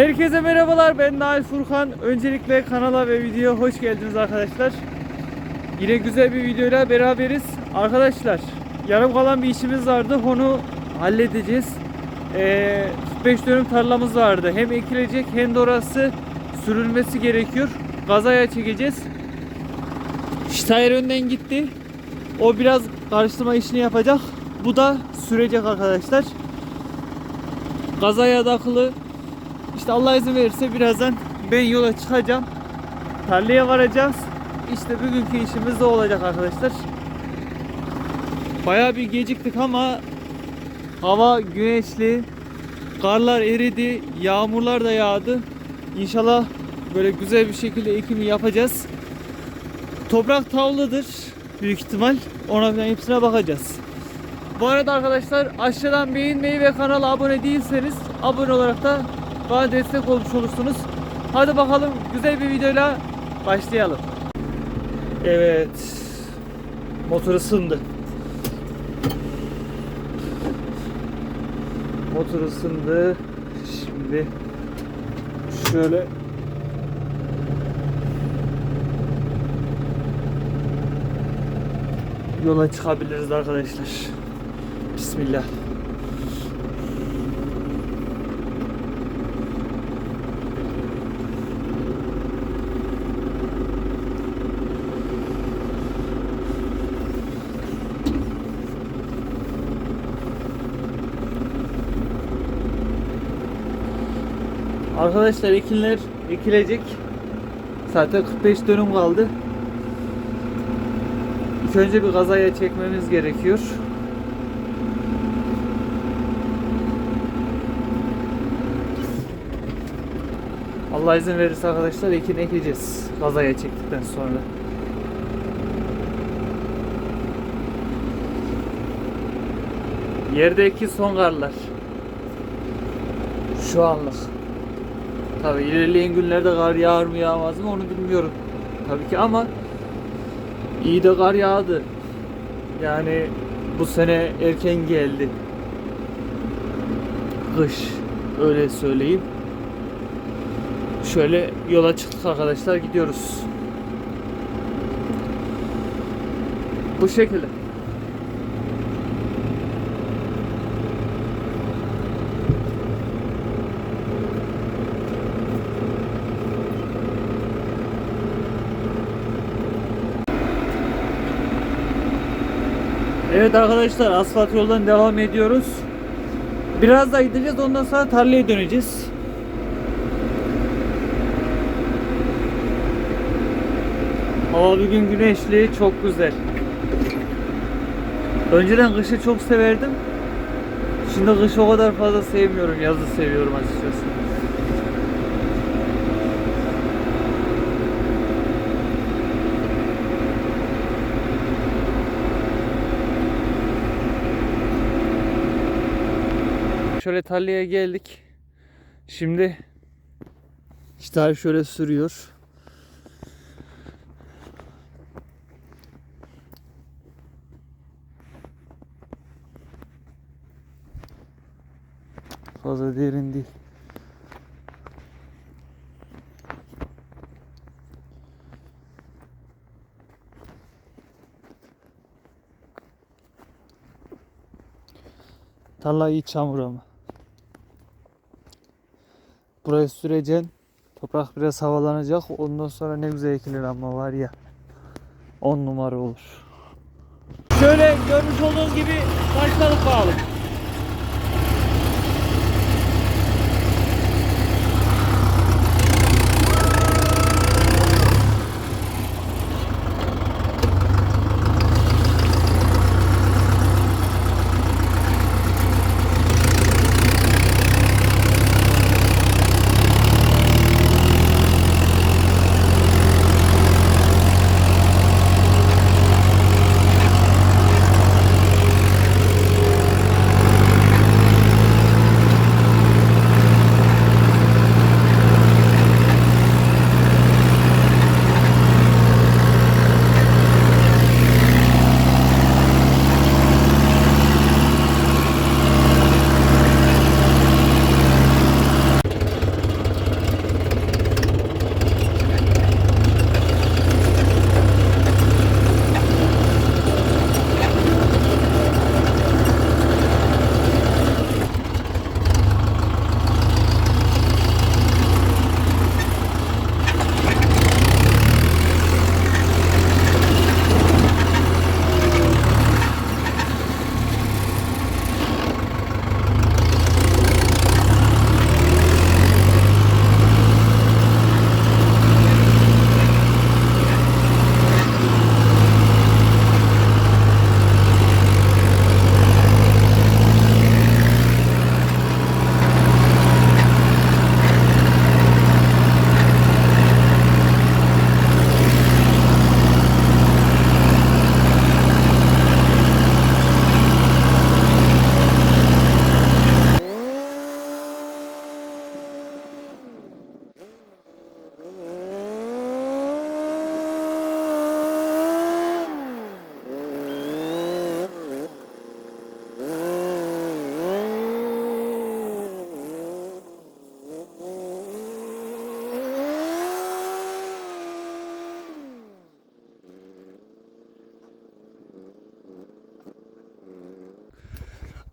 Herkese merhabalar ben Nail Furkan. Öncelikle kanala ve videoya hoş geldiniz arkadaşlar. Yine güzel bir videoyla beraberiz. Arkadaşlar yarım kalan bir işimiz vardı. Onu halledeceğiz. Ee, 45 dönüm tarlamız vardı. Hem ekilecek hem de orası sürülmesi gerekiyor. Gazaya çekeceğiz. Steyr önden gitti. O biraz karıştırma işini yapacak. Bu da sürecek arkadaşlar. Gazaya takılı işte Allah izin verirse birazdan ben yola çıkacağım. Tarlaya varacağız. İşte bugünkü işimiz de olacak arkadaşlar. Bayağı bir geciktik ama hava güneşli. Karlar eridi, yağmurlar da yağdı. İnşallah böyle güzel bir şekilde ekimi yapacağız. Toprak tavlıdır büyük ihtimal. Ona falan hepsine bakacağız. Bu arada arkadaşlar aşağıdan beğenmeyi ve kanala abone değilseniz abone olarak da bana destek olmuş olursunuz. Hadi bakalım güzel bir videoyla başlayalım. Evet. Motor ısındı. Motor ısındı. Şimdi şöyle yola çıkabiliriz arkadaşlar. Bismillah. Arkadaşlar ekinler ekilecek. Zaten 45 dönüm kaldı. İlk önce bir kazaya çekmemiz gerekiyor. Allah izin verirse arkadaşlar ekin ekeceğiz. Kazaya çektikten sonra. Yerdeki son karlar. Şu anlık. Tabi ilerleyen günlerde kar yağar mı yağmaz mı onu bilmiyorum. Tabii ki ama iyi de kar yağdı. Yani bu sene erken geldi. Kış öyle söyleyeyim. Şöyle yola çıktık arkadaşlar gidiyoruz. Bu şekilde. Evet arkadaşlar asfalt yoldan devam ediyoruz. Biraz daha gideceğiz ondan sonra tarlaya döneceğiz. Hava bugün güneşli, çok güzel. Önceden kışı çok severdim. Şimdi kışı o kadar fazla sevmiyorum, yazı seviyorum açıkçası. Tarlaya geldik. Şimdi işte şöyle sürüyor. Fazla derin değil. Tarla iyi çamur ama. Buraya süreceksin. Toprak biraz havalanacak. Ondan sonra ne güzel ekilir ama var ya. 10 numara olur. Şöyle görmüş olduğunuz gibi başladık bağlı.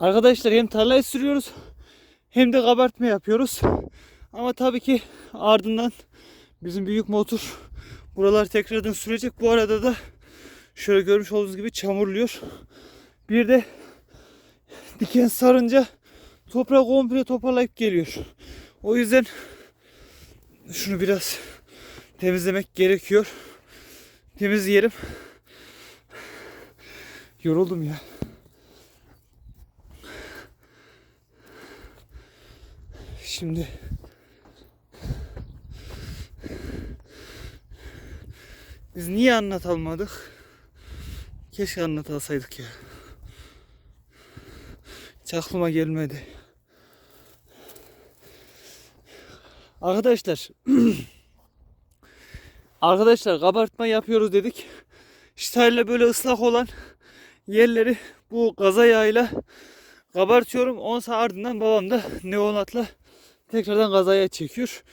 Arkadaşlar hem tarlayı sürüyoruz hem de kabartma yapıyoruz. Ama tabii ki ardından bizim büyük motor buralar tekrardan sürecek. Bu arada da şöyle görmüş olduğunuz gibi çamurluyor. Bir de diken sarınca toprağı komple toparlayıp geliyor. O yüzden şunu biraz temizlemek gerekiyor. Temizleyelim. Yoruldum ya. Şimdi biz niye anlatalmadık? Keşke anlatalsaydık ya. Hiç aklıma gelmedi. Arkadaşlar Arkadaşlar kabartma yapıyoruz dedik. Ştayla böyle ıslak olan yerleri bu gaza yağıyla kabartıyorum. Ondan sonra ardından babam da neonatla tekrardan gazaya çekiyor.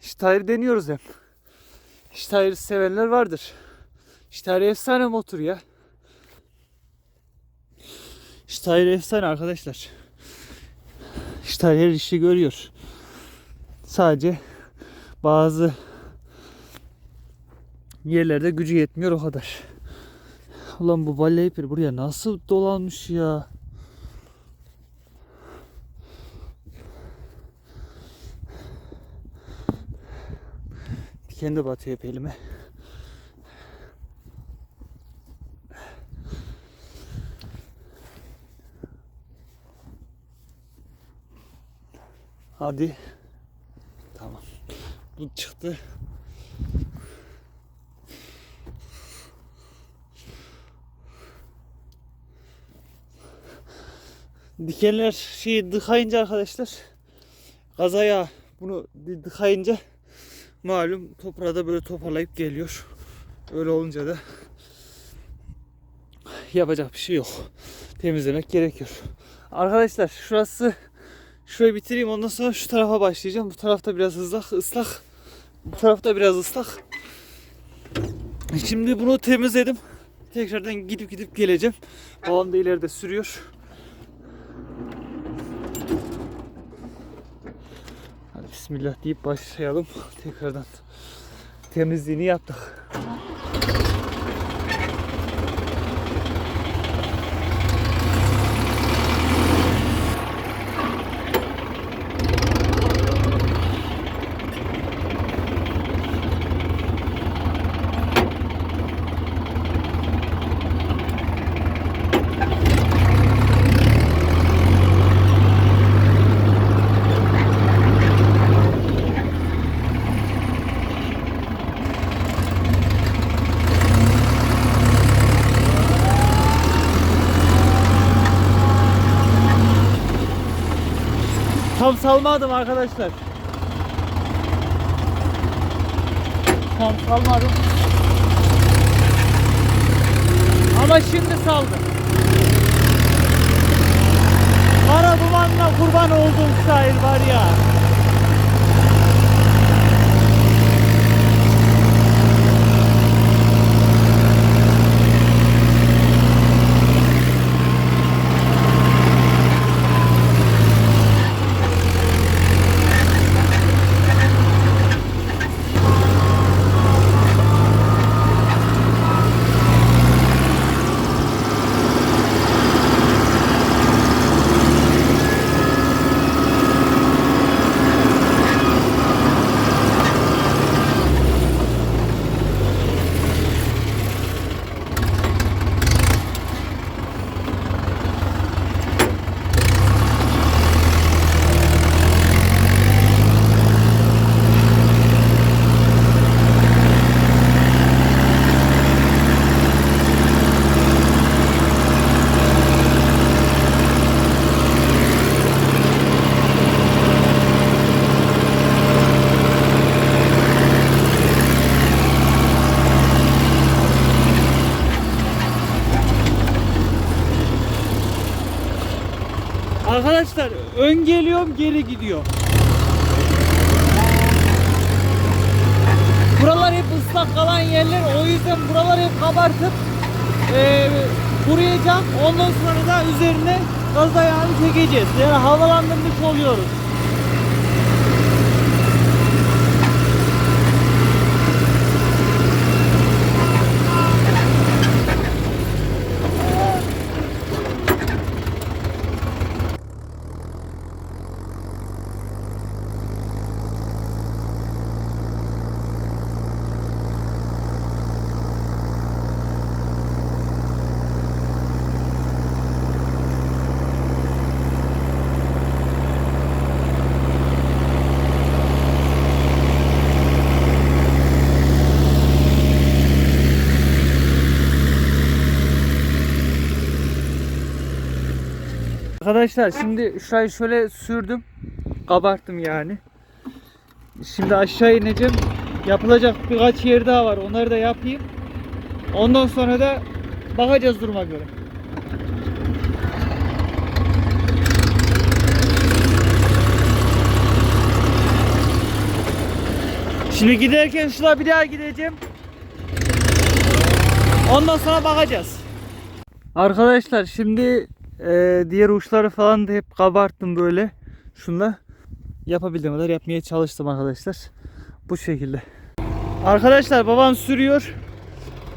Ştayr deniyoruz hep. Ştayr sevenler vardır. Ştayr efsane motor ya. Ştayr efsane arkadaşlar. Ştayr her işi görüyor. Sadece bazı yerlerde gücü yetmiyor o kadar. Ulan bu Valleyper buraya nasıl dolanmış ya? Diken de batıyor hep elime. Hadi. Tamam. Bu çıktı. Dikenler şeyi dıkayınca arkadaşlar kazaya bunu dıkayınca malum toprağı da böyle toparlayıp geliyor. Öyle olunca da yapacak bir şey yok. Temizlemek gerekiyor. Arkadaşlar şurası şurayı bitireyim ondan sonra şu tarafa başlayacağım. Bu tarafta biraz ıslak, ıslak. Bu tarafta biraz ıslak. Şimdi bunu temizledim. Tekrardan gidip gidip geleceğim. Babam da ileride sürüyor. Hadi bismillah deyip başlayalım. Tekrardan temizliğini yaptık. Tam salmadım arkadaşlar. Tam salmadım. Ama şimdi saldım. Kara dumanla kurban olduğum şair var ya. Arkadaşlar ön geliyorum geri gidiyor. Buralar hep ıslak kalan yerler o yüzden buraları hep kabartıp eee kuruyacak. Ondan sonra da üzerine gaz ayağını çekeceğiz. Yani havalandırmış oluyoruz. Arkadaşlar şimdi şurayı şöyle sürdüm. Kabarttım yani. Şimdi aşağı ineceğim. Yapılacak birkaç yer daha var. Onları da yapayım. Ondan sonra da bakacağız duruma göre. Şimdi giderken şuna bir daha gideceğim. Ondan sonra bakacağız. Arkadaşlar şimdi e, diğer uçları falan da hep kabarttım böyle. Şunla yapabildiğim kadar yapmaya çalıştım arkadaşlar. Bu şekilde. Arkadaşlar babam sürüyor.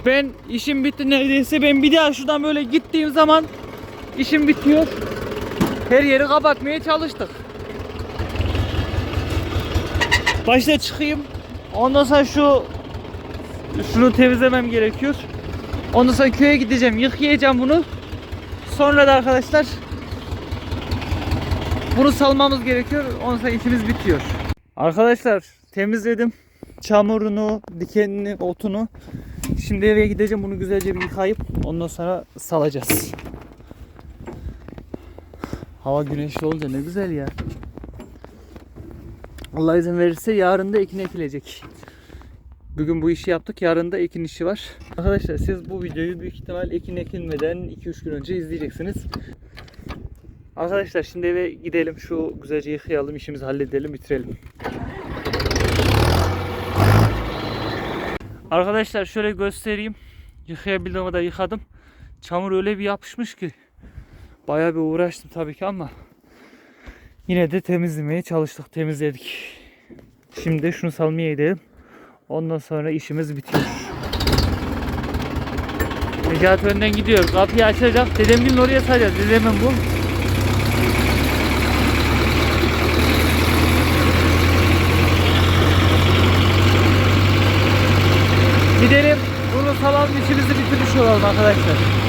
Ben işim bitti neredeyse. Ben bir daha şuradan böyle gittiğim zaman işim bitiyor. Her yeri kapatmaya çalıştık. Başta çıkayım. Ondan sonra şu şunu temizlemem gerekiyor. Ondan sonra köye gideceğim. Yıkayacağım bunu. Sonra da arkadaşlar bunu salmamız gerekiyor. Ondan sonra işimiz bitiyor. Arkadaşlar temizledim. Çamurunu, dikenini, otunu. Şimdi eve gideceğim. Bunu güzelce bir yıkayıp ondan sonra salacağız. Hava güneşli olunca ne güzel ya. Allah izin verirse yarın da ekin ekilecek. Bugün bu işi yaptık. Yarın da ekin işi var. Arkadaşlar siz bu videoyu büyük ihtimal ekin ekilmeden 2-3 gün önce izleyeceksiniz. Arkadaşlar şimdi eve gidelim. Şu güzelce yıkayalım. işimizi halledelim. Bitirelim. Arkadaşlar şöyle göstereyim. Yıkayabildiğim kadar yıkadım. Çamur öyle bir yapışmış ki. Bayağı bir uğraştım tabii ki ama yine de temizlemeye çalıştık. Temizledik. Şimdi şunu salmaya gidelim. Ondan sonra işimiz bitiyor. Necati önden gidiyor. Kapıyı açacak. Dedemgilin oraya saracağız. Dedemin bu. Gidelim. Bunu salalım işimizi bitirmiş olalım arkadaşlar.